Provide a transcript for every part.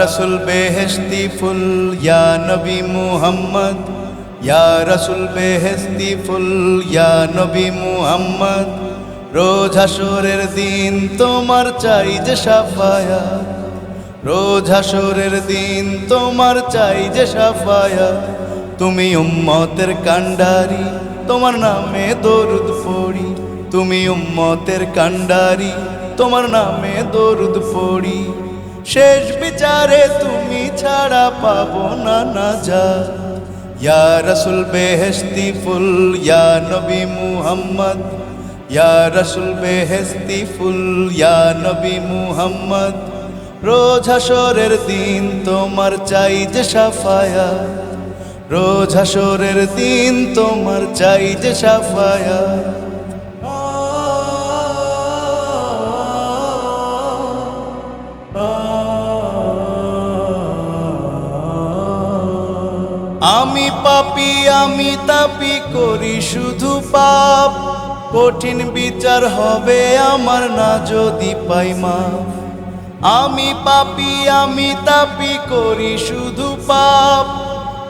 রসুল বেহেস্তি ফুল, ইয়া নবী মুহাম্মদ। ইয়া রসুল বেহেস্তি ফুল, ইয়া নবী মুহাম্মদ। রোজ হাসরের দিন তোমার চাই যে সাফায়া রোজ হাসরের দিন তোমার চাই যে সাফায়া তুমি উম্মতের কান্ডারি তোমার নামে দরুদ পড়ি। তুমি উম্মতের কান্ডারি তোমার নামে দরুদ পড়ি। শেষ বিচারে তুমি ছাড়া পাবো না না যা। ইয়া রসুল বেহেস্তি ফুল, ইয়া নবী মুহাম্মদ। ইয়া রসুল বেহেস্তি ফুল, ইয়া নবী মুহাম্মদ। রোজ হাসরের দিন তোমার চাই যে সাফায়া রোজ হাসরের দিন তোমার চাই যে সাফায়া আমি পাপি, আমি তাপি করি শুধু পাপ। কঠিন বিচার হবে আমার না যদি পাই মা আমি পাপি, আমি তাপি করি শুধু পাপ।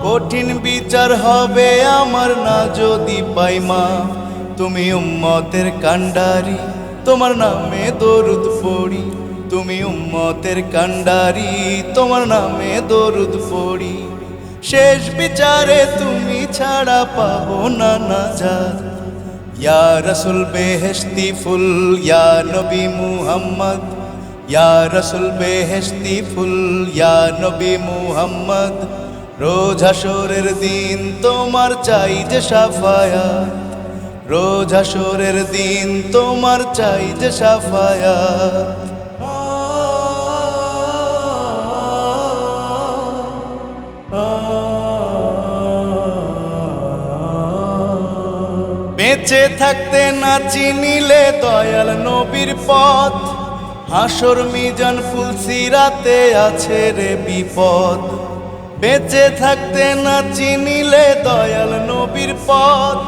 কঠিন বিচার হবে আমার না যদি পাই মা তুমি উম্মতের কান্ডারি তোমার নামে দরুদ পড়ি। তুমি উম্মতের কান্ডারি তোমার নামে দরুদ পড়ি। শেষ বিচারে তুমি ছাড়া পাবো না না যা ইয়া রসুল বেহেস্তি ফুল, ইয়া নবী মুহাম্মদ। ইয়া রসুল বেহেস্তি ফুল, ইয়া নবী মুহাম্মদ। রোজ হাসরের দিন তোমার চাই যে সাফায়া রোজ হাসরের দিন তোমার চাই যে সাফায়া বেঁচে থাকতে না চিনিলে দয়াল নবীর পথ। হাসর মিজান ফুলসিরাতে আছে রে বিপদ। বেঁচে থাকতে না চিনিলে দয়াল নবীর পথ।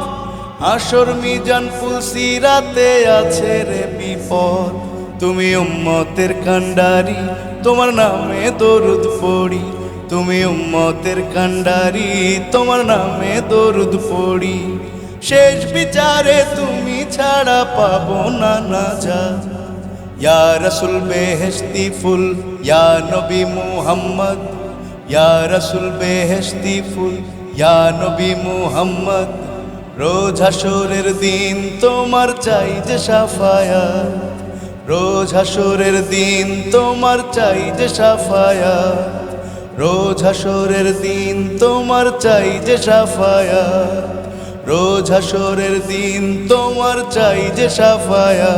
হাসর মিজান ফুলসিরাতে আছে রে বিপদ। তুমি উম্মতের কান্ডারি তোমার নামে দরুদ পড়ি। তুমি উম্মতের কান্ডারি তোমার নামে দরুদ পড়ি। শেষ বিচারে তুমি ছাড়া পাবো না না যা ইয়া রসুল বেহেস্তি ফুল, ইয়া নবী মুহাম্মদ। ইয়া রসুল বেহেস্তি ফুল, ইয়া নবী মুহাম্মদ। রোজ হাসরের দিন তোমার চাই যে সাফায়া রোজ হাসরের দিন তোমার চাই যে সাফায়া রোজ হাসরের দিন তোমার চাই যে সাফায়া রোজ হাসরের দিন তোমার চাই যে সাফায়া।